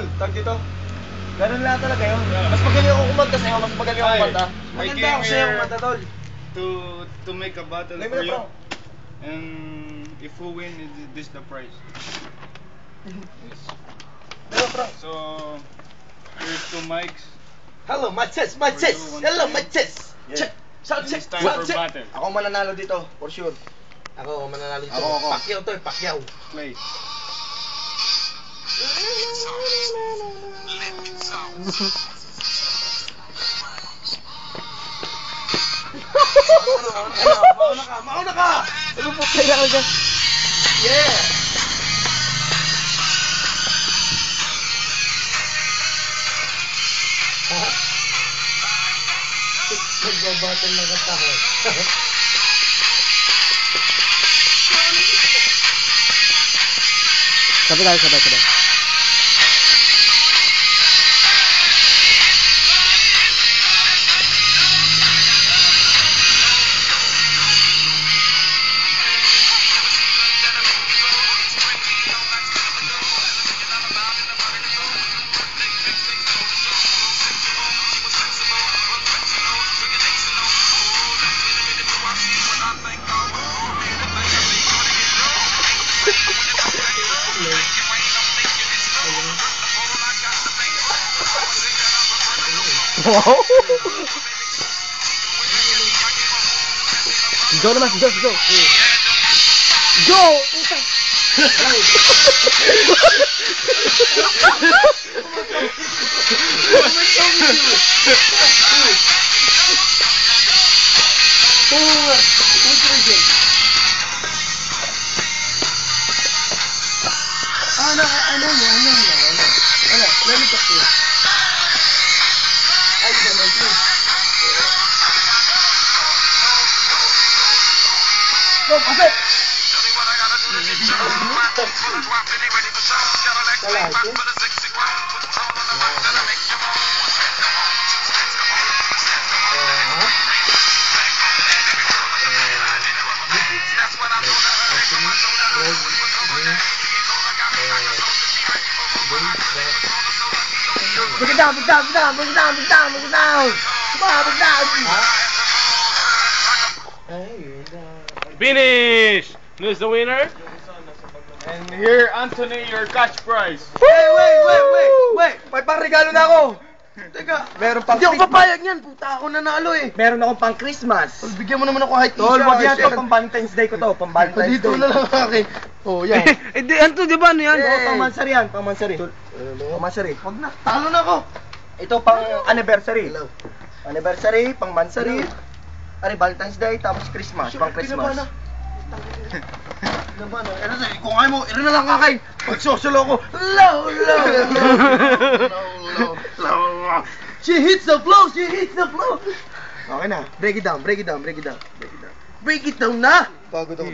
tol, tag dito. Ganun lang talaga yun. Mas magaling ako kumanta sa'yo, mas magaling ako Ay, kumanta. I Maganda came ako sa'yo here- kumanta, tol. To to make a battle mo for you. And if who win, is- this the prize. Yes. Hello, bro. So here's two mics. Hello, For chest. you, one Hello, time. my chest. Yeah. Check. Sound check. it's time Sound for check. battle. Ako mananalo dito, for sure. Ako mananalo dito. Ako, ako. Pacquiao to eh, Pacquiao. Play. Mauna ka? Yeah! Wow! Go naman, go, go! Go! Puta! Ano, ano mo, ano mo, ano? Ano, let me Go, pasok! Lalaki? Bring it down, bring it down, bring it down, bring it down, bring it down, bring it down! Come on, bring it down! Ay, Finish! Who's the winner? And here, Anthony, your cash prize. Wait, wait, wait, wait, wait! May pang-regalo na ako! Teka, meron pang Hindi ako papayag niyan, puta ako nanalo eh. Meron akong pang Christmas. Tol, bigyan mo naman ako kahit Tol, wag yan, to, pang Valentine's Day ko to, pang Valentine's Dito Day. na lang akin. Oh, yan. Eh, di, ano to, di ba? Ano yan? Oo, pang mansari yan, pang mansari. Pang mansari. Wag na, talo na ako. Ito pang anniversary. Anniversary, pang mansari. Ano, Valentine's Day, tapos Christmas, pang Christmas. Naman, oh. Ano sa'yo, kung ayaw mo, ito na lang akin. Magsosolo ko. Low, low, low, low, low, low. She hits the flow, she hits the flow. Okay na, break it down, break it down, break it down, break it down. Break it down na! Bago to.